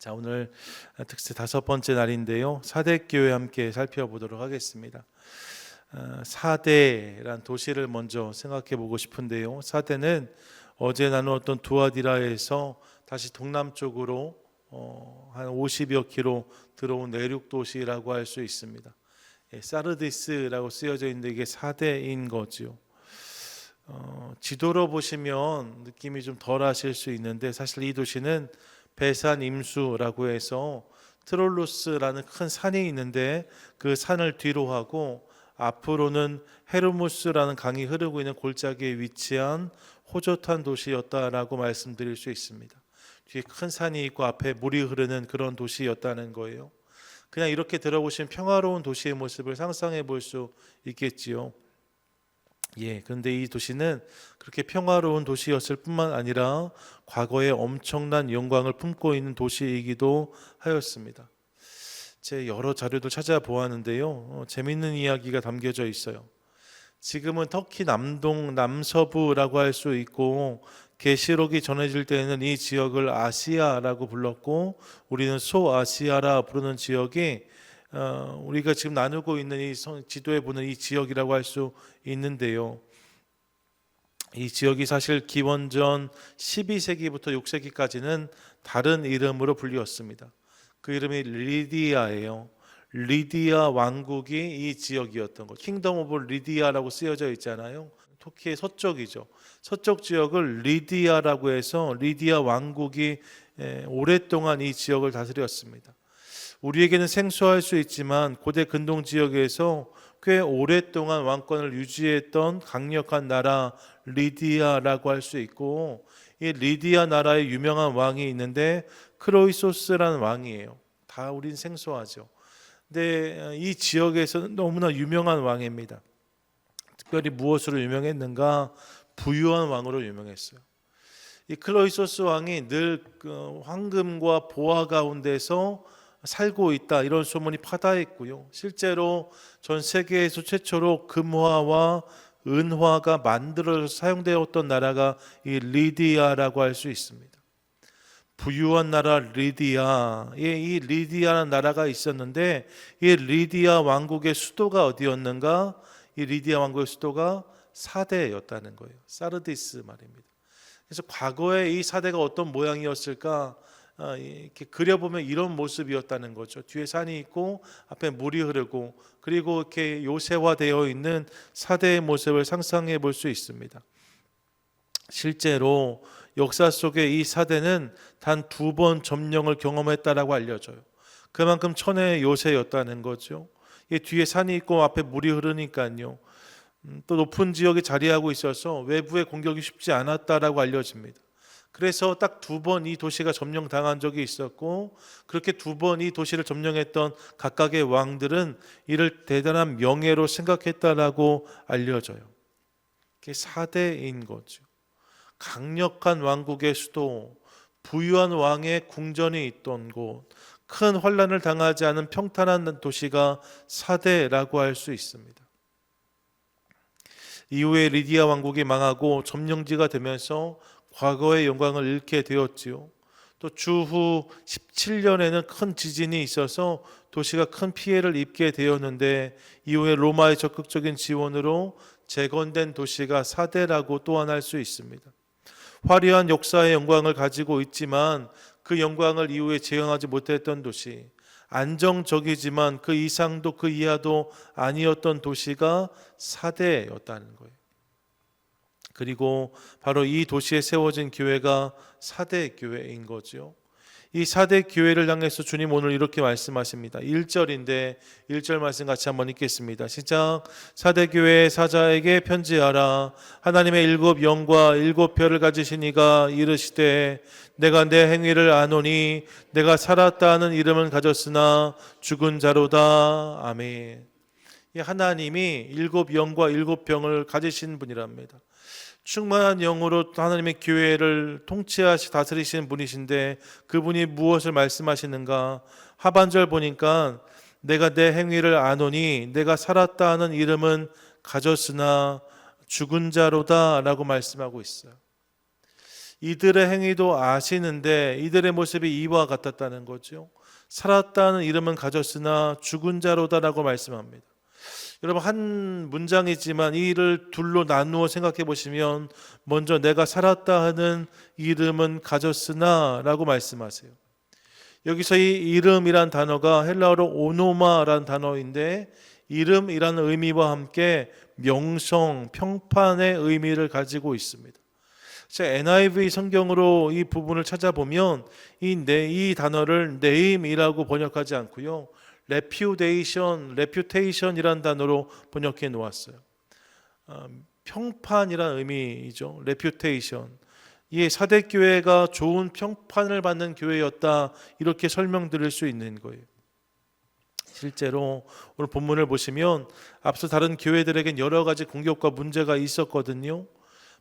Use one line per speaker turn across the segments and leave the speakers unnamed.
자, 오늘 특세 다섯 번째 날인데요. 사대 교회 함께 살펴보도록 하겠습니다. 어, 사대란 도시를 먼저 생각해 보고 싶은데요. 사대는 어제 나누었던 두아디라에서 다시 동남쪽으로 어, 한 50여 킬로 들어온 내륙 도시라고 할 수 있습니다. 예, 사르디스라고 쓰여져 있는데 이게 사대인 거지요. 어, 지도로 보시면 느낌이 좀 덜하실 수 있는데 사실 이 도시는 베산 임수라고 해서 트롤루스라는 큰 산이 있는데 그 산을 뒤로 하고 앞으로는 헤르무스라는 강이 흐르고 있는 골짜기에 위치한 호젓한 도시였다라고 말씀드릴 수 있습니다. 뒤에 큰 산이 있고 앞에 물이 흐르는 그런 도시였다는 거예요. 그냥 이렇게 들어보시면 평화로운 도시의 모습을 상상해 볼 수 있겠지요. 예, 그런데 이 도시는 그렇게 평화로운 도시였을 뿐만 아니라 과거에 엄청난 영광을 품고 있는 도시이기도 하였습니다. 제 여러 자료들 찾아보았는데요. 어, 재밌는 이야기가 담겨져 있어요. 지금은 터키 남동 남서부라고 할 수 있고 계시록이 전해질 때에는 이 지역을 아시아라고 불렀고 우리는 소아시아라 부르는 지역이 어, 우리가 지금 나누고 있는 이 성- 지도에 보는 이 지역이라고 할 수 있는데요. 이 지역이 사실 기원전 12세기부터 6세기까지는 다른 이름으로 불리웠습니다. 그 이름이 리디아예요. 리디아 왕국이 이 지역이었던 거. 킹덤 오브 리디아라고 쓰여져 있잖아요. 터키의 서쪽이죠. 서쪽 지역을 리디아라고 해서 리디아 왕국이 에, 오랫동안 이 지역을 다스렸습니다. 우리에게는 생소할 수 있지만 고대 근동 지역에서 꽤 오랫동안 왕권을 유지했던 강력한 나라 리디아라고 할 수 있고 이 리디아 나라의 유명한 왕이 있는데 크로이소스라는 왕이에요. 다 우린 생소하죠. 근데 이 지역에서는 너무나 유명한 왕입니다. 특별히 무엇으로 유명했는가? 부유한 왕으로 유명했어요. 이 클로이소스 왕이 늘그 황금과 보화 가운데서 살고 있다 이런 소문이 파다했고요. 실제로 전 세계에서 최초로 금화와 은화가 만들어서 사용되었던 나라가 이 리디아라고 할 수 있습니다. 부유한 나라 리디아, 예, 이 리디아라는 나라가 있었는데 이 리디아 왕국의 수도가 어디였는가? 이 리디아 왕국의 수도가 사대였다는 거예요. 사르디스 말입니다. 그래서 과거에 이 사대가 어떤 모양이었을까? 아, 이렇게 그려보면 이런 모습이었다는 거죠. 뒤에 산이 있고 앞에 물이 흐르고 그리고 이렇게 요새화되어 있는 사대의 모습을 상상해 볼 수 있습니다. 실제로 역사 속에 이 사대는 단 두 번 점령을 경험했다라고 알려져요. 그만큼 천혜의 요새였다는 거죠. 이 뒤에 산이 있고 앞에 물이 흐르니까요. 음, 또 높은 지역에 자리하고 있어서 외부의 공격이 쉽지 않았다라고 알려집니다. 그래서 딱 두 번 이 도시가 점령당한 적이 있었고 그렇게 두 번 이 도시를 점령했던 각각의 왕들은 이를 대단한 명예로 생각했다라고 알려져요. 그게 사대인 거죠. 강력한 왕국의 수도, 부유한 왕의 궁전이 있던 곳, 큰 환란을 당하지 않은 평탄한 도시가 사대라고 할 수 있습니다. 이후에 리디아 왕국이 망하고 점령지가 되면서 과거의 영광을 잃게 되었지요. 또 주후 17년에는 큰 지진이 있어서 도시가 큰 피해를 입게 되었는데 이후에 로마의 적극적인 지원으로 재건된 도시가 사대라고 또한 할 수 있습니다. 화려한 역사의 영광을 가지고 있지만 그 영광을 이후에 재현하지 못했던 도시, 안정적이지만 그 이상도 그 이하도 아니었던 도시가 사대였다는 거예요. 그리고 바로 이 도시에 세워진 교회가 사대 교회인 거죠. 이 사대 교회를 향해서 주님 오늘 이렇게 말씀하십니다. 1절인데 1절 말씀 같이 한번 읽겠습니다. 시작. 사대 교회 사자에게 편지하라. 하나님의 일곱 영과 일곱 별을 가지신 이가 이르시되 내가 내 행위를 아노니 내가 살았다 하는 이름은 가졌으나 죽은 자로다. 아멘. 이 하나님이 일곱 영과 일곱 병을 가지신 분이랍니다. 충만한 영으로 하나님의 교회를 통치하시 다스리시는 분이신데 그분이 무엇을 말씀하시는가? 하반절 보니까 내가 내 행위를 아노니 내가 살았다 하는 이름은 가졌으나 죽은 자로다라고 말씀하고 있어요. 이들의 행위도 아시는데 이들의 모습이 이와 같았다는 거죠. 살았다는 이름은 가졌으나 죽은 자로다라고 말씀합니다. 여러분 한 문장이지만 이 일을 둘로 나누어 생각해 보시면 먼저 내가 살았다 하는 이름은 가졌으나라고 말씀하세요. 여기서 이 이름이란 단어가 헬라어로 오노마란 단어인데 이름이라는 의미와 함께 명성, 평판의 의미를 가지고 있습니다. 제가 NIV 성경으로 이 부분을 찾아보면 이, 네, 이 단어를 name이라고 번역하지 않고요. Reputation, reputation이란 단어로 번역해 놓았어요. 어, 평판이란 의미이죠. reputation. 이 사대 교회가 좋은 평판을 받는 교회였다 이렇게 설명드릴 수 있는 거예요. 실제로 오늘 본문을 보시면 앞서 다른 교회들에겐 여러 가지 공격과 문제가 있었거든요.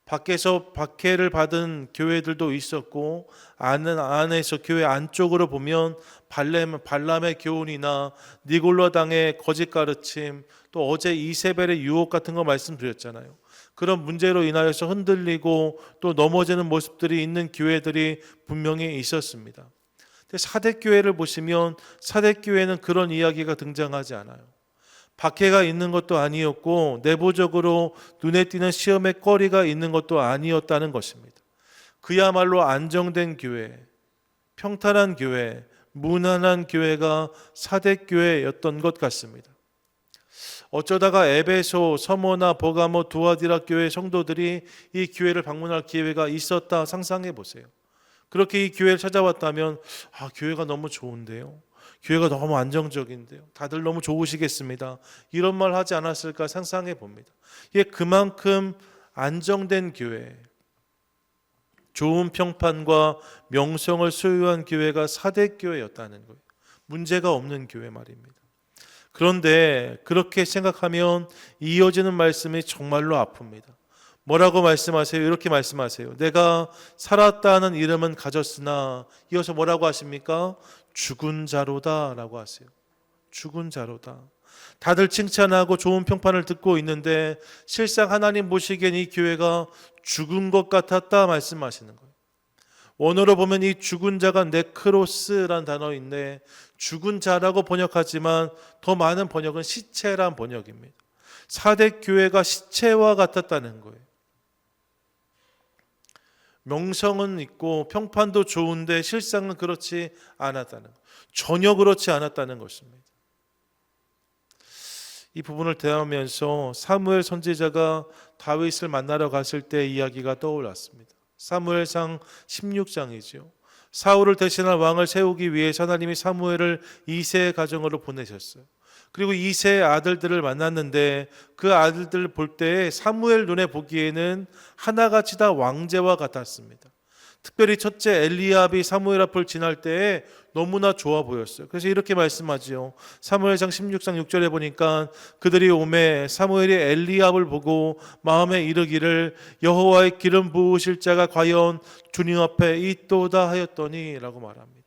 밖에서 박해를 받은 교회들도 있었고 안에서 교회 안쪽으로 보면 발람 발람의 교훈이나 니골라 당의 거짓 가르침 또 어제 이세벨의 유혹 같은 거 말씀드렸잖아요. 그런 문제로 인하여서 흔들리고 또 넘어지는 모습들이 있는 교회들이 분명히 있었습니다. 사대 교회를 보시면 사대 교회는 그런 이야기가 등장하지 않아요. 박해가 있는 것도 아니었고 내부적으로 눈에 띄는 시험의 거리가 있는 것도 아니었다는 것입니다. 그야말로 안정된 교회, 평탄한 교회, 무난한 교회가 사대 교회였던 것 같습니다. 어쩌다가 에베소, 서모나 버가모, 두아디라 교회 성도들이 이 교회를 방문할 기회가 있었다 상상해 보세요. 그렇게 이 교회를 찾아왔다면 아 교회가 너무 좋은데요. 교회가 너무 안정적인데요. 다들 너무 좋으시겠습니다. 이런 말 하지 않았을까 상상해 봅니다. 이게 그만큼 안정된 교회, 좋은 평판과 명성을 소유한 교회가 사대 교회였다는 거예요. 문제가 없는 교회 말입니다. 그런데 그렇게 생각하면 이어지는 말씀이 정말로 아픕니다. 뭐라고 말씀하세요? 이렇게 말씀하세요. 내가 살았다는 이름은 가졌으나 이어서 뭐라고 하십니까? 죽은 자로다라고 하세요. 죽은 자로다. 다들 칭찬하고 좋은 평판을 듣고 있는데 실상 하나님 보시기엔 이 교회가 죽은 것 같았다 말씀하시는 거예요. 원어로 보면 이 죽은 자가 네크로스란 단어인데 죽은 자라고 번역하지만 더 많은 번역은 시체란 번역입니다. 사대 교회가 시체와 같았다는 거예요. 명성은 있고 평판도 좋은데 실상은 그렇지 않았다는 것. 전혀 그렇지 않았다는 것입니다. 이 부분을 대하면서 사무엘 선지자가 다윗을 만나러 갔을 때 이야기가 떠올랐습니다. 사무엘상 16장이죠. 사울을 대신할 왕을 세우기 위해 하나님이 사무엘을 이세 가정으로 보내셨어요. 그리고 이 세 아들들을 만났는데 그 아들들 볼때 사무엘 눈에 보기에는 하나같이 다 왕제와 같았습니다. 특별히 첫째 엘리압이 사무엘 앞을 지날 때에 너무나 좋아 보였어요. 그래서 이렇게 말씀하지요. 사무엘상 16장 6절에 보니까 그들이 오매 사무엘이 엘리압을 보고 마음에 이르기를 여호와의 기름 부으실 자가 과연 주님 앞에 있도다 하였더니라고 말합니다.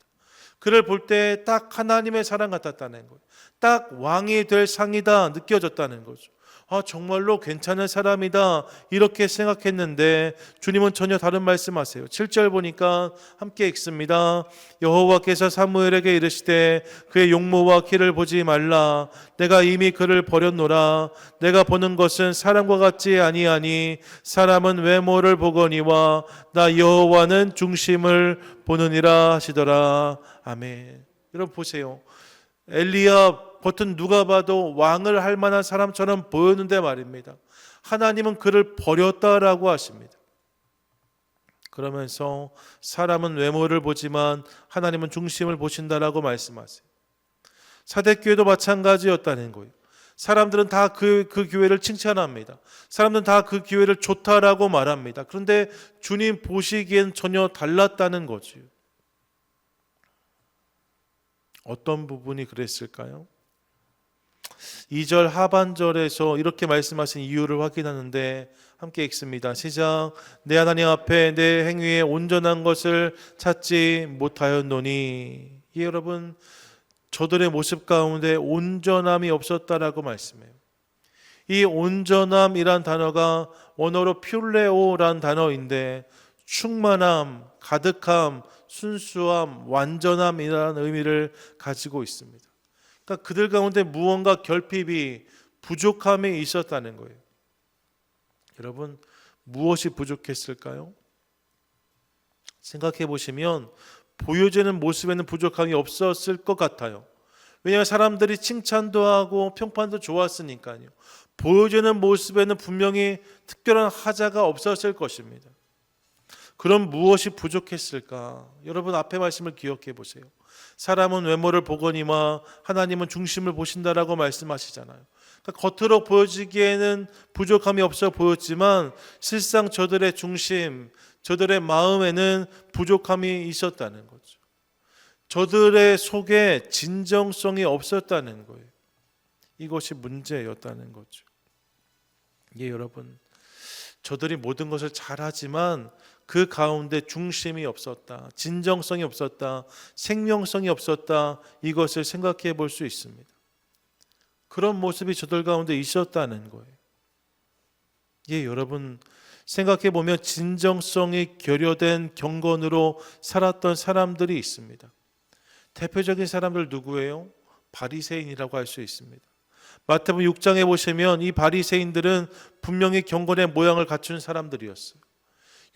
그를 볼 때 딱 하나님의 사랑 같았다는 거예요. 딱 왕이 될 상이다 느껴졌다는 거죠. 아, 정말로 괜찮은 사람이다. 이렇게 생각했는데 주님은 전혀 다른 말씀하세요. 7절 보니까 함께 읽습니다. 여호와께서 사무엘에게 이르시되 그의 용모와 키를 보지 말라. 내가 이미 그를 버렸노라. 내가 보는 것은 사람과 같지 아니하니 사람은 외모를 보거니와 나 여호와는 중심을 보느니라 하시더라. 아멘. 여러분 보세요. 엘리야 겉은 누가 봐도 왕을 할 만한 사람처럼 보였는데 말입니다. 하나님은 그를 버렸다라고 하십니다. 그러면서 사람은 외모를 보지만 하나님은 중심을 보신다라고 말씀하세요. 사대교회도 마찬가지였다는 거예요. 사람들은 다 그 그 교회를 칭찬합니다. 사람들은 다 그 교회를 좋다라고 말합니다. 그런데 주님 보시기엔 전혀 달랐다는 거지요. 어떤 부분이 그랬을까요? 2절 하반절에서 이렇게 말씀하신 이유를 확인하는데 함께 읽습니다. 시작. 내 하나님 앞에 내 행위에 온전한 것을 찾지 못하였노니. 예, 여러분, 저들의 모습 가운데 온전함이 없었다라고 말씀해요. 이 온전함이란 단어가 원어로 퓰레오란 단어인데 충만함, 가득함, 순수함, 완전함이라는 의미를 가지고 있습니다. 그러니까 그들 가운데 무언가 결핍이 부족함이 있었다는 거예요. 여러분 무엇이 부족했을까요? 생각해 보시면 보여지는 모습에는 부족함이 없었을 것 같아요. 왜냐하면 사람들이 칭찬도 하고 평판도 좋았으니까요. 보여지는 모습에는 분명히 특별한 하자가 없었을 것입니다. 그럼 무엇이 부족했을까? 여러분 앞에 말씀을 기억해 보세요. 사람은 외모를 보거니와 하나님은 중심을 보신다라고 말씀하시잖아요. 그러니까 겉으로 보여지기에는 부족함이 없어 보였지만 실상 저들의 중심, 저들의 마음에는 부족함이 있었다는 거죠. 저들의 속에 진정성이 없었다는 거예요. 이것이 문제였다는 거죠. 예, 여러분. 저들이 모든 것을 잘하지만 그 가운데 중심이 없었다. 진정성이 없었다. 생명성이 없었다. 이것을 생각해 볼 수 있습니다. 그런 모습이 저들 가운데 있었다는 거예요. 예, 여러분 생각해 보면 진정성이 결여된 경건으로 살았던 사람들이 있습니다. 대표적인 사람들 누구예요? 바리새인이라고 할 수 있습니다. 마태복음 6장에 보시면 이 바리새인들은 분명히 경건의 모양을 갖춘 사람들이었어요.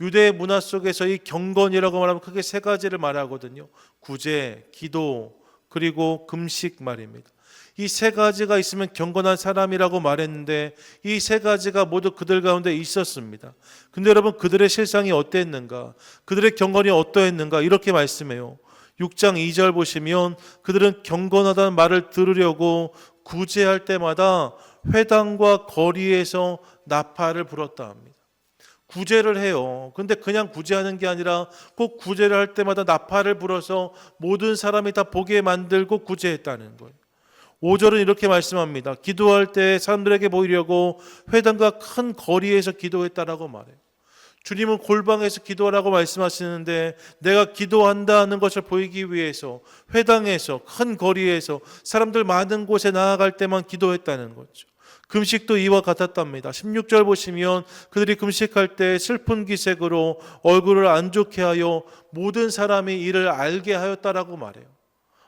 유대 문화 속에서 이 경건이라고 말하면 크게 세 가지를 말하거든요. 구제, 기도, 그리고 금식 말입니다. 이 세 가지가 있으면 경건한 사람이라고 말했는데 이 세 가지가 모두 그들 가운데 있었습니다. 근데 여러분 그들의 실상이 어땠는가? 그들의 경건이 어떠했는가? 이렇게 말씀해요. 6장 2절 보시면 그들은 경건하다는 말을 들으려고 구제할 때마다 회당과 거리에서 나팔을 불었다 합니다. 구제를 해요. 근데 그냥 구제하는 게 아니라 꼭 구제를 할 때마다 나팔을 불어서 모든 사람이 다 보게 만들고 구제했다는 거예요. 5절은 이렇게 말씀합니다. 기도할 때 사람들에게 보이려고 회당과 큰 거리에서 기도했다라고 말해요. 주님은 골방에서 기도하라고 말씀하시는데 내가 기도한다는 것을 보이기 위해서 회당에서 큰 거리에서 사람들 많은 곳에 나아갈 때만 기도했다는 거죠. 금식도 이와 같았답니다. 16절 보시면 그들이 금식할 때 슬픈 기색으로 얼굴을 안 좋게 하여 모든 사람이 이를 알게 하였다라고 말해요.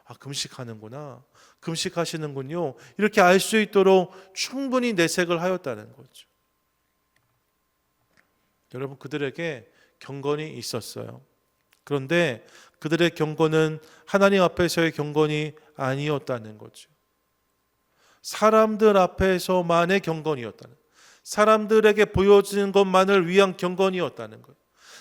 아, 금식하는구나. 금식하시는군요. 이렇게 알 수 있도록 충분히 내색을 하였다는 거죠. 여러분 그들에게 경건이 있었어요. 그런데 그들의 경건은 하나님 앞에서의 경건이 아니었다는 거죠. 사람들 앞에서만의 경건이었다는 사람들에게 보여지는 것만을 위한 경건이었다는 거예요.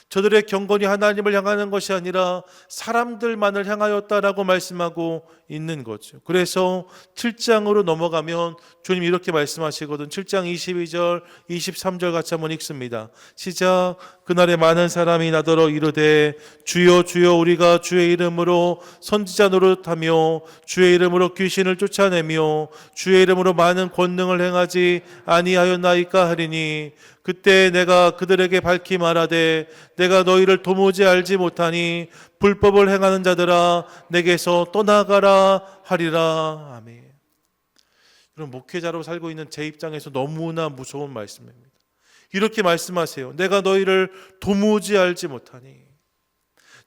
저들의 경건이 하나님을 향하는 것이 아니라 사람들만을 향하였다라고 말씀하고 있는 거죠. 그래서 7장으로 넘어가면 주님 이렇게 말씀하시거든. 7장 22절, 23절 같이 한번 읽습니다. 시작. 그날에 많은 사람이 나더러 이르되 주여 주여 우리가 주의 이름으로 선지자 노릇하며 주의 이름으로 귀신을 쫓아내며 주의 이름으로 많은 권능을 행하지 아니하였나이까 하리니 그때 내가 그들에게 밝히 말하되 내가 너희를 도무지 알지 못하니 불법을 행하는 자들아 내게서 떠나가라 하리라 아멘. 그럼 목회자로 살고 있는 제 입장에서 너무나 무서운 말씀입니다. 이렇게 말씀하세요. 내가 너희를 도무지 알지 못하니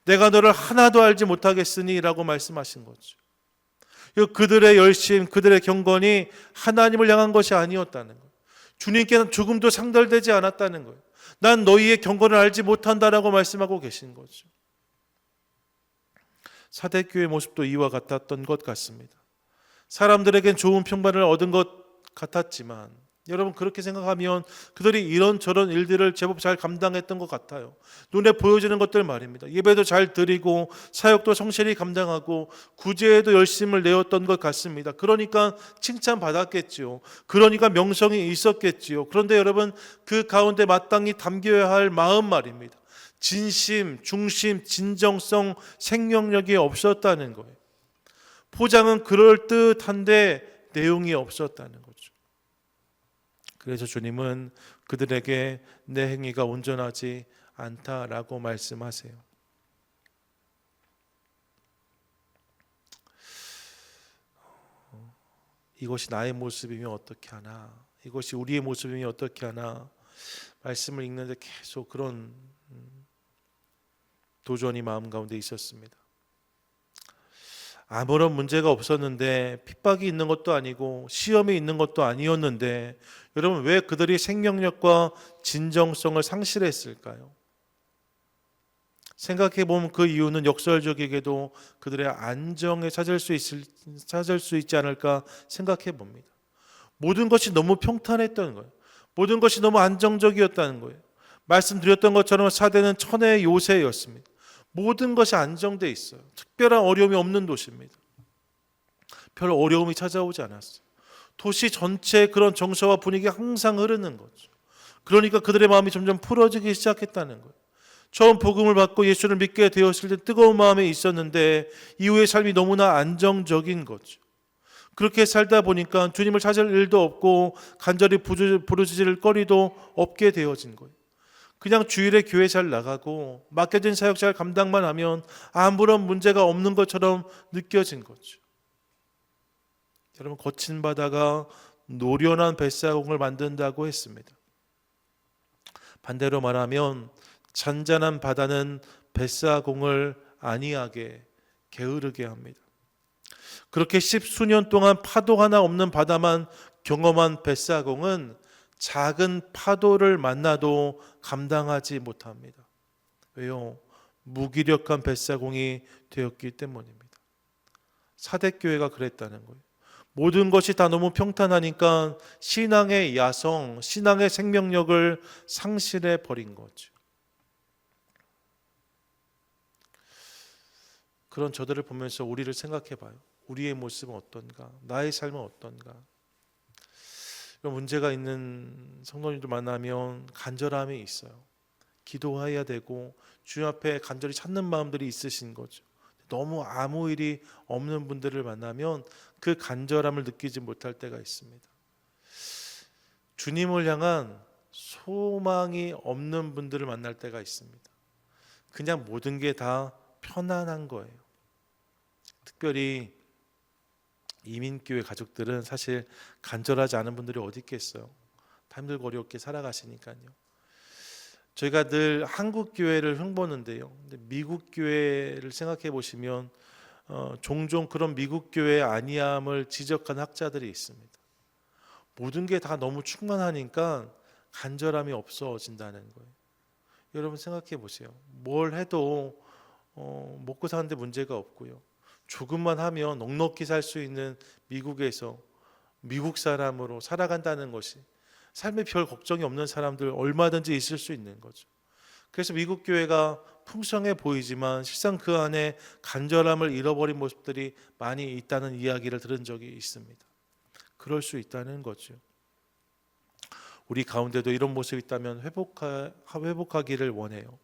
내가 너를 하나도 알지 못하겠으니라고 말씀하신 거죠. 그들의 열심, 그들의 경건이 하나님을 향한 것이 아니었다는 거예요. 주님께는 조금도 상달되지 않았다는 거예요. 난 너희의 경건을 알지 못한다라고 말씀하고 계신 거죠. 사대교회 모습도 이와 같았던 것 같습니다. 사람들에겐 좋은 평판을 얻은 것 같았지만 여러분 그렇게 생각하면 그들이 이런저런 일들을 제법 잘 감당했던 것 같아요. 눈에 보여지는 것들 말입니다. 예배도 잘 드리고 사역도 성실히 감당하고 구제에도 열심을 내었던 것 같습니다. 그러니까 칭찬 받았겠지요. 그러니까 명성이 있었겠지요. 그런데 여러분 그 가운데 마땅히 담겨야 할 마음 말입니다. 진심, 중심, 진정성, 생명력이 없었다는 거예요. 포장은 그럴 듯한데 내용이 없었다는 거죠. 그래서 주님은 그들에게 내 행위가 온전하지 않다라고 말씀하세요. 이것이 나의 모습이면 어떻게 하나? 이것이 우리의 모습이면 어떻게 하나? 말씀을 읽는데 계속 그런 음, 도전이 마음 가운데 있었습니다. 아무런 문제가 없었는데 핍박이 있는 것도 아니고 시험이 있는 것도 아니었는데 여러분 왜 그들이 생명력과 진정성을 상실했을까요? 생각해 보면 그 이유는 역설적이게도 그들의 안정에 찾을 수 있을 찾을 수 있지 않을까 생각해 봅니다. 모든 것이 너무 평탄했던 거예요. 모든 것이 너무 안정적이었다는 거예요. 말씀드렸던 것처럼 사대는 천의 요새였습니다. 모든 것이 안정돼 있어요. 특별한 어려움이 없는 도시입니다. 별 어려움이 찾아오지 않았어요. 도시 전체 그런 정서와 분위기가 항상 흐르는 거죠. 그러니까 그들의 마음이 점점 풀어지기 시작했다는 거예요. 처음 복음을 받고 예수를 믿게 되었을 때 뜨거운 마음이 있었는데 이후의 삶이 너무나 안정적인 거죠. 그렇게 살다 보니까 주님을 찾을 일도 없고 간절히 부르- 부르짖을 거리도 없게 되어진 거예요. 그냥 주일에 교회 잘 나가고 맡겨진 사역 잘 감당만 하면 아무런 문제가 없는 것처럼 느껴진 거죠. 여러분 거친 바다가 노련한 뱃사공을 만든다고 했습니다. 반대로 말하면 잔잔한 바다는 뱃사공을 안이하게 게으르게 합니다. 그렇게 십수년 동안 파도 하나 없는 바다만 경험한 뱃사공은 작은 파도를 만나도 감당하지 못합니다. 왜요? 무기력한 뱃사공이 되었기 때문입니다. 사대교회가 그랬다는 거예요. 모든 것이 다 너무 평탄하니까 신앙의 야성, 신앙의 생명력을 상실해 버린 거죠. 그런 저들을 보면서 우리를 생각해 봐요. 우리의 모습은 어떤가? 나의 삶은 어떤가? 문제가 있는 성도님들 만나면 간절함이 있어요. 기도해야 되고 주님 앞에 간절히 찾는 마음들이 있으신 거죠. 너무 아무 일이 없는 분들을 만나면 그 간절함을 느끼지 못할 때가 있습니다. 주님을 향한 소망이 없는 분들을 만날 때가 있습니다. 그냥 모든 게 다 편안한 거예요. 특별히 이민교회 가족들은 사실 간절하지 않은 분들이 어디 있겠어요. 다 힘들고 어렵게 살아가시니까요. 저희가 늘 한국 교회를 흉보는데요. 근데 미국 교회를 생각해 보시면 어, 종종 그런 미국 교회 아니함을 지적한 학자들이 있습니다. 모든 게 다 너무 충만하니까 간절함이 없어진다는 거예요. 여러분 생각해 보세요. 뭘 해도 어, 먹고 사는데 문제가 없고요. 조금만 하면 넉넉히 살 수 있는 미국에서 미국 사람으로 살아간다는 것이 삶에 별 걱정이 없는 사람들 얼마든지 있을 수 있는 거죠. 그래서 미국 교회가 풍성해 보이지만 실상 그 안에 간절함을 잃어버린 모습들이 많이 있다는 이야기를 들은 적이 있습니다. 그럴 수 있다는 거죠. 우리 가운데도 이런 모습이 있다면 회복하, 회복하기를 원해요.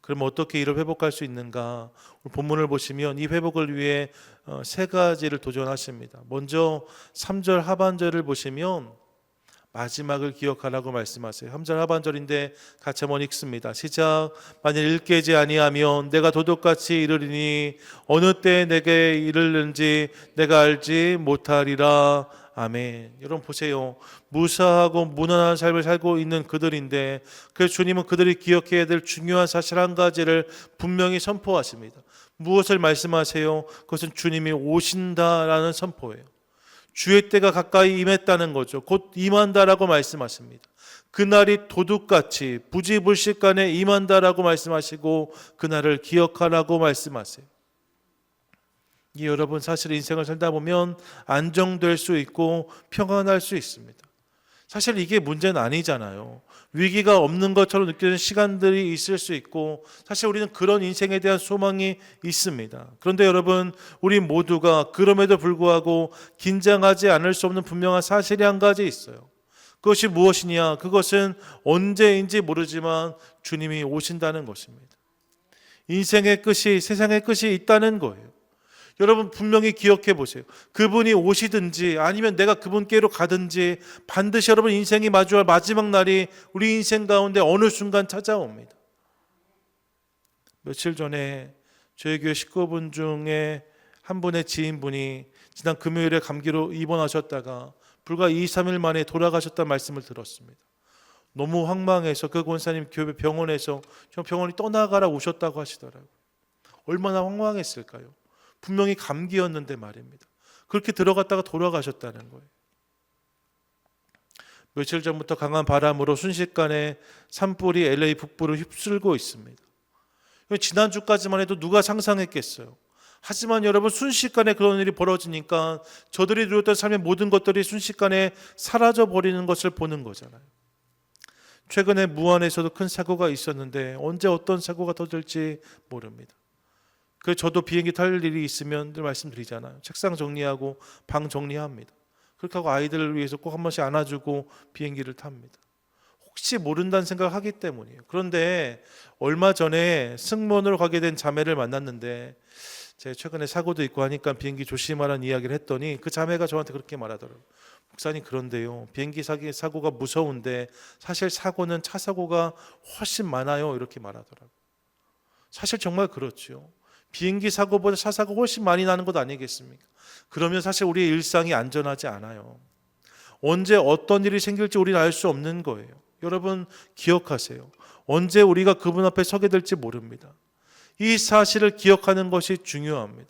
그럼 어떻게 이를 회복할 수 있는가? 본문을 보시면 이 회복을 위해 어, 세 가지를 도전하십니다. 먼저 3절 하반절을 보시면 마지막을 기억하라고 말씀하세요. 3절 하반절인데 같이 한번 읽습니다. 시작. 만일 읽게지 아니하면 내가 도둑같이 이르리니 어느 때 내게 이르는지 내가 알지 못하리라. 아멘. 여러분 보세요. 무사하고 무난한 삶을 살고 있는 그들인데 그 주님은 그들이 기억해야 될 중요한 사실 한 가지를 분명히 선포하십니다. 무엇을 말씀하세요? 그것은 주님이 오신다라는 선포예요. 주의 때가 가까이 임했다는 거죠. 곧 임한다라고 말씀하십니다. 그날이 도둑같이 부지불식간에 임한다라고 말씀하시고 그날을 기억하라고 말씀하세요. 이 여러분 사실 인생을 살다 보면 안정될 수 있고 평안할 수 있습니다. 사실 이게 문제는 아니잖아요. 위기가 없는 것처럼 느껴지는 시간들이 있을 수 있고 사실 우리는 그런 인생에 대한 소망이 있습니다. 그런데 여러분 우리 모두가 그럼에도 불구하고 긴장하지 않을 수 없는 분명한 사실이 한 가지 있어요. 그것이 무엇이냐? 그것은 언제인지 모르지만 주님이 오신다는 것입니다. 인생의 끝이 세상의 끝이 있다는 거예요. 여러분 분명히 기억해 보세요. 그분이 오시든지 아니면 내가 그분께로 가든지 반드시 여러분 인생이 마주할 마지막 날이 우리 인생 가운데 어느 순간 찾아옵니다. 며칠 전에 저희 교회 식구분 중에 한 분의 지인분이 지난 금요일에 감기로 입원하셨다가 불과 2, 3일 만에 돌아가셨다는 말씀을 들었습니다. 너무 황망해서 그 권사님 교회 병원에서 저 병원이 떠나가라 오셨다고 하시더라고요. 얼마나 황망했을까요? 분명히 감기였는데 말입니다. 그렇게 들어갔다가 돌아가셨다는 거예요. 며칠 전부터 강한 바람으로 순식간에 산불이 LA 북부를 휩쓸고 있습니다. 지난주까지만 해도 누가 상상했겠어요. 하지만 여러분 순식간에 그런 일이 벌어지니까 저들이 누렸던 삶의 모든 것들이 순식간에 사라져 버리는 것을 보는 거잖아요. 최근에 무안에서도 큰 사고가 있었는데 언제 어떤 사고가 터질지 모릅니다. 그 저도 비행기 탈 일이 있으면 늘 말씀드리잖아요. 책상 정리하고 방 정리합니다. 그렇게 하고 아이들을 위해서 꼭 한 번씩 안아주고 비행기를 탑니다. 혹시 모른다는 생각을 하기 때문이에요. 그런데 얼마 전에 승무원으로 가게 된 자매를 만났는데 제가 최근에 사고도 있고 하니까 비행기 조심하라는 이야기를 했더니 그 자매가 저한테 그렇게 말하더라고요. 목사님 그런데요. 비행기 사기 사고가 무서운데 사실 사고는 차 사고가 훨씬 많아요. 이렇게 말하더라고요. 사실 정말 그렇죠. 비행기 사고보다 차 사고 훨씬 많이 나는 것 아니겠습니까? 그러면 사실 우리의 일상이 안전하지 않아요. 언제 어떤 일이 생길지 우리는 알 수 없는 거예요. 여러분 기억하세요. 언제 우리가 그분 앞에 서게 될지 모릅니다. 이 사실을 기억하는 것이 중요합니다.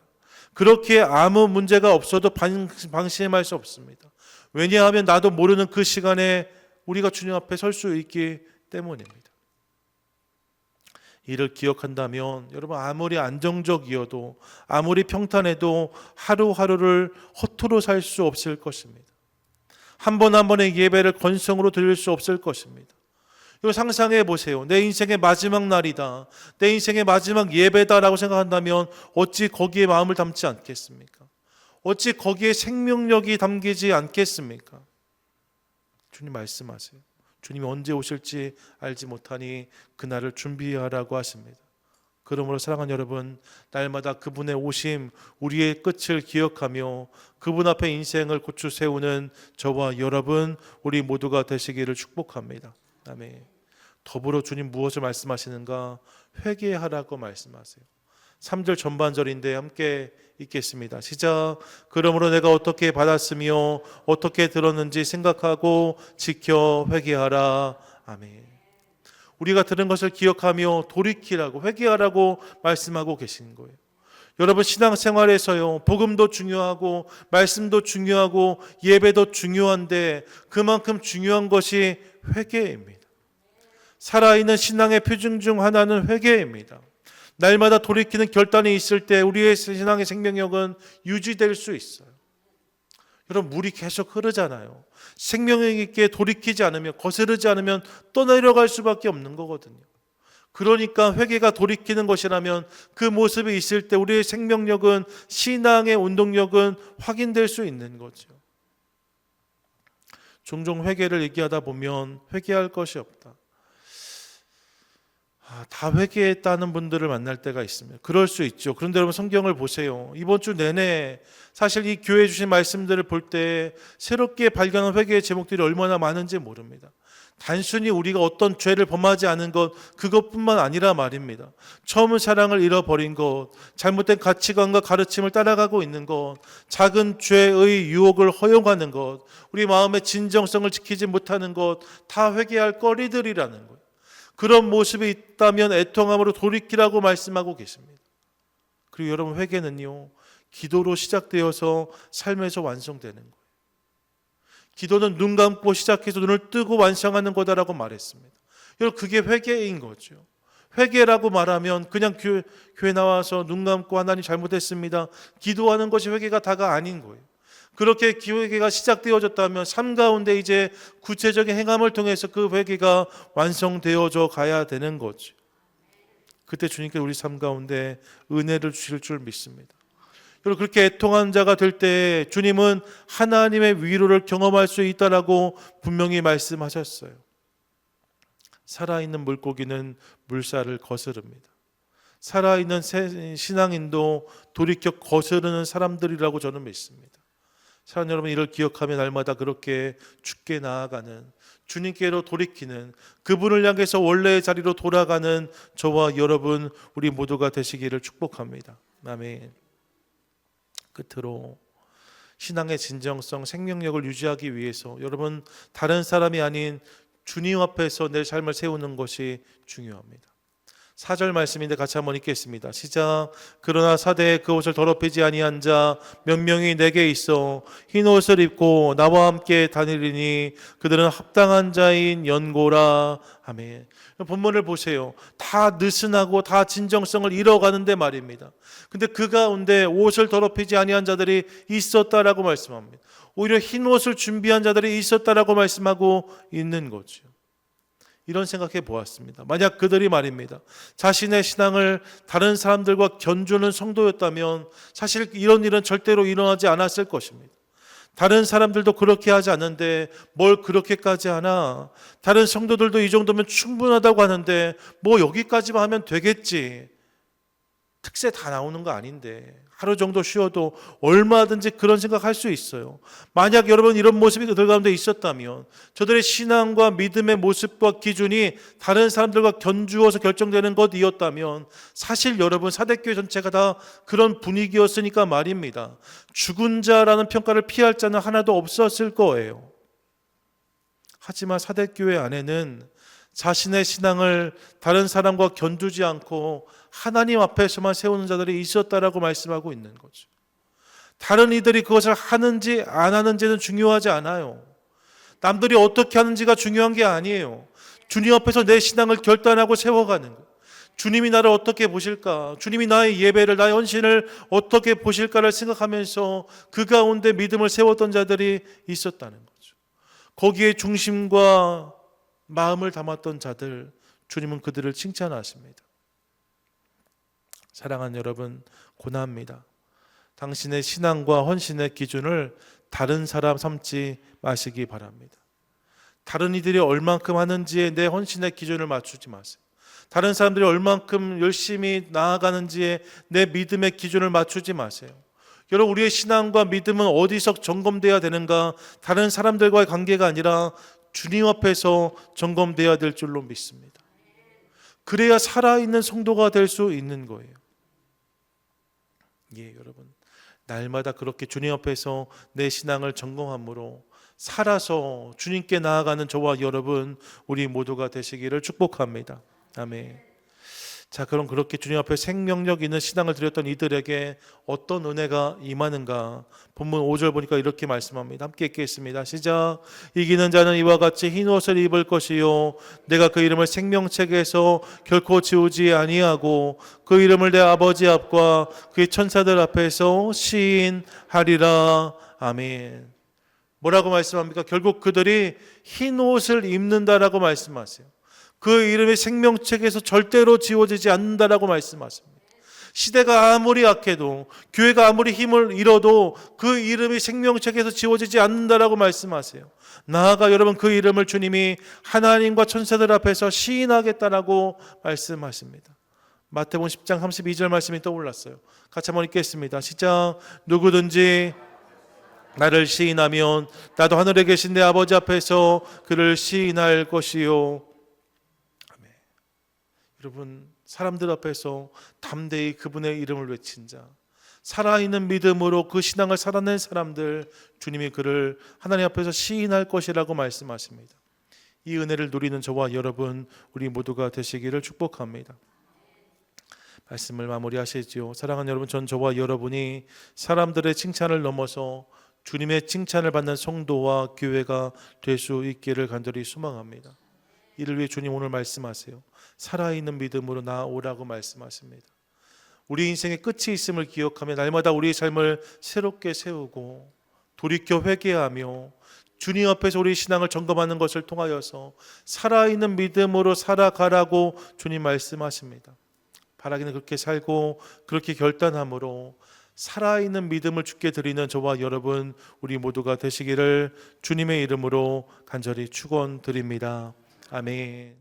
그렇게 아무 문제가 없어도 방- 방심할 수 없습니다. 왜냐하면 나도 모르는 그 시간에 우리가 주님 앞에 설 수 있기 때문입니다. 이를 기억한다면 여러분 아무리 안정적이어도 아무리 평탄해도 하루하루를 허투루 살 수 없을 것입니다. 한 번 한 번의 예배를 건성으로 드릴 수 없을 것입니다. 이거 상상해 보세요. 내 인생의 마지막 날이다. 내 인생의 마지막 예배다라고 생각한다면 어찌 거기에 마음을 담지 않겠습니까? 어찌 거기에 생명력이 담기지 않겠습니까? 주님 말씀하세요. 주님이 언제 오실지 알지 못하니 그날을 준비하라고 하십니다. 그러므로 사랑하는 여러분, 날마다 그분의 오심, 우리의 끝을 기억하며 그분 앞에 인생을 고추 세우는 저와 여러분, 우리 모두가 되시기를 축복합니다. 아멘. 더불어 주님 무엇을 말씀하시는가? 회개하라고 말씀하세요. 3절 전반절인데 함께 읽겠습니다. 시작. 그러므로 내가 어떻게 받았으며 어떻게 들었는지 생각하고 지켜 회개하라. 아멘. 우리가 들은 것을 기억하며 돌이키라고 회개하라고 말씀하고 계신 거예요. 여러분 신앙생활에서요 복음도 중요하고 말씀도 중요하고 예배도 중요한데 그만큼 중요한 것이 회개입니다. 살아있는 신앙의 표준 중 하나는 회개입니다. 날마다 돌이키는 결단이 있을 때 우리의 신앙의 생명력은 유지될 수 있어요. 여러분 물이 계속 흐르잖아요. 생명력 있게 돌이키지 않으면 거스르지 않으면 떠내려갈 수밖에 없는 거거든요. 그러니까 회개가 돌이키는 것이라면 그 모습이 있을 때 우리의 생명력은 신앙의 운동력은 확인될 수 있는 거죠. 종종 회개를 얘기하다 보면 회개할 것이 없다. 아, 다 회개했다는 분들을 만날 때가 있습니다. 그럴 수 있죠. 그런데 여러분 성경을 보세요. 이번 주 내내 사실 이 교회 주신 말씀들을 볼 때 새롭게 발견한 회개의 제목들이 얼마나 많은지 모릅니다. 단순히 우리가 어떤 죄를 범하지 않은 것 그것뿐만 아니라 말입니다. 처음 사랑을 잃어버린 것, 잘못된 가치관과 가르침을 따라가고 있는 것, 작은 죄의 유혹을 허용하는 것, 우리 마음의 진정성을 지키지 못하는 것 다 회개할 거리들이라는 거예요. 그런 모습이 있다면 애통함으로 돌이키라고 말씀하고 계십니다. 그리고 여러분 회개는요 기도로 시작되어서 삶에서 완성되는 거예요. 기도는 눈 감고 시작해서 눈을 뜨고 완성하는 거다라고 말했습니다. 여러분 그게 회개인 거죠. 회개라고 말하면 그냥 교회, 교회 나와서 눈 감고 하나님 잘못했습니다. 기도하는 것이 회개가 다가 아닌 거예요. 그렇게 기회가 시작되어졌다면 삶 가운데 이제 구체적인 행함을 통해서 그 회개가 완성되어져 가야 되는 거죠. 그때 주님께서 우리 삶 가운데 은혜를 주실 줄 믿습니다. 여러분 그렇게 애통한 자가 될 때 주님은 하나님의 위로를 경험할 수 있다라고 분명히 말씀하셨어요. 살아있는 물고기는 물살을 거스릅니다. 살아있는 신앙인도 돌이켜 거스르는 사람들이라고 저는 믿습니다. 사랑 여러분 이를 기억하며 날마다 그렇게 죽게 나아가는 주님께로 돌이키는 그분을 향해서 원래의 자리로 돌아가는 저와 여러분 우리 모두가 되시기를 축복합니다. 아멘. 끝으로 신앙의 진정성, 생명력을 유지하기 위해서 여러분 다른 사람이 아닌 주님 앞에서 내 삶을 세우는 것이 중요합니다. 4절 말씀인데 같이 한번 읽겠습니다. 시작. 그러나 사대에 그 옷을 더럽히지 아니한 자 명명이 내게 있어 흰 옷을 입고 나와 함께 다니리니 그들은 합당한 자인 연고라. 아멘. 본문을 보세요. 다 느슨하고 다 진정성을 잃어가는데 말입니다. 근데 그 가운데 옷을 더럽히지 아니한 자들이 있었다라고 말씀합니다. 오히려 흰 옷을 준비한 자들이 있었다라고 말씀하고 있는 거죠. 이런 생각해 보았습니다. 만약 그들이 말입니다. 자신의 신앙을 다른 사람들과 견주는 성도였다면 사실 이런 일은 절대로 일어나지 않았을 것입니다. 다른 사람들도 그렇게 하지 않는데 뭘 그렇게까지 하나? 다른 성도들도 이 정도면 충분하다고 하는데 뭐 여기까지만 하면 되겠지. 특세 다 나오는 거 아닌데 하루 정도 쉬어도 얼마든지 그런 생각할 수 있어요. 만약 여러분 이런 모습이 그들 가운데 있었다면 저들의 신앙과 믿음의 모습과 기준이 다른 사람들과 견주어서 결정되는 것이었다면 사실 여러분 사대교회 전체가 다 그런 분위기였으니까 말입니다. 죽은 자라는 평가를 피할 자는 하나도 없었을 거예요. 하지만 사대교회 안에는 자신의 신앙을 다른 사람과 견주지 않고 하나님 앞에서만 세우는 자들이 있었다라고 말씀하고 있는 거죠. 다른 이들이 그것을 하는지 안 하는지는 중요하지 않아요. 남들이 어떻게 하는지가 중요한 게 아니에요. 주님 앞에서 내 신앙을 결단하고 세워가는 것. 주님이 나를 어떻게 보실까? 주님이 나의 예배를, 나의 헌신을 어떻게 보실까를 생각하면서 그 가운데 믿음을 세웠던 자들이 있었다는 거죠. 거기에 중심과 마음을 담았던 자들, 주님은 그들을 칭찬하십니다. 사랑하는 여러분, 고난합니다. 당신의 신앙과 헌신의 기준을 다른 사람 삼지 마시기 바랍니다. 다른 이들이 얼만큼 하는지에 내 헌신의 기준을 맞추지 마세요. 다른 사람들이 얼만큼 열심히 나아가는지에 내 믿음의 기준을 맞추지 마세요. 여러분 우리의 신앙과 믿음은 어디서 점검돼야 되는가? 다른 사람들과의 관계가 아니라 주님 앞에서 점검돼야 될 줄로 믿습니다. 그래야 살아있는 성도가 될 수 있는 거예요. 예, 여러분. 날마다 그렇게 주님 앞에서 내 신앙을 점검함으로 살아서 주님께 나아가는 저와 여러분 우리 모두가 되시기를 축복합니다. 아멘. 자, 그럼 그렇게 주님 앞에 생명력 있는 신앙을 드렸던 이들에게 어떤 은혜가 임하는가? 본문 5절 보니까 이렇게 말씀합니다. 함께 읽겠습니다. 시작. 이기는 자는 이와 같이 흰 옷을 입을 것이요 내가 그 이름을 생명책에서 결코 지우지 아니하고 그 이름을 내 아버지 앞과 그의 천사들 앞에서 시인하리라. 아멘. 뭐라고 말씀합니까? 결국 그들이 흰 옷을 입는다라고 말씀하세요. 그 이름이 생명책에서 절대로 지워지지 않는다라고 말씀하십니다. 시대가 아무리 약해도 교회가 아무리 힘을 잃어도 그 이름이 생명책에서 지워지지 않는다라고 말씀하세요. 나아가 여러분 그 이름을 주님이 하나님과 천사들 앞에서 시인하겠다라고 말씀하십니다. 마태복음 10장 32절 말씀이 떠올랐어요. 같이 한번 읽겠습니다. 시작 누구든지 나를 시인하면 나도 하늘에 계신 내 아버지 앞에서 그를 시인할 것이요. 여러분 사람들 앞에서 담대히 그분의 이름을 외친 자, 살아있는 믿음으로 그 신앙을 살아낸 사람들 주님이 그를 하나님 앞에서 시인할 것이라고 말씀하십니다. 이 은혜를 누리는 저와 여러분 우리 모두가 되시기를 축복합니다. 말씀을 마무리하시지요. 사랑하는 여러분, 전 저와 여러분이 사람들의 칭찬을 넘어서 주님의 칭찬을 받는 성도와 교회가 될 수 있기를 간절히 소망합니다. 이를 위해 주님 오늘 말씀하세요. 살아있는 믿음으로 나오라고 말씀하십니다. 우리 인생의 끝이 있음을 기억하며 날마다 우리의 삶을 새롭게 세우고 돌이켜 회개하며 주님 앞에서 우리 신앙을 점검하는 것을 통하여서 살아있는 믿음으로 살아가라고 주님 말씀하십니다. 바라기는 그렇게 살고 그렇게 결단함으로 살아있는 믿음을 주께 드리는 저와 여러분 우리 모두가 되시기를 주님의 이름으로 간절히 축원드립니다. 아멘.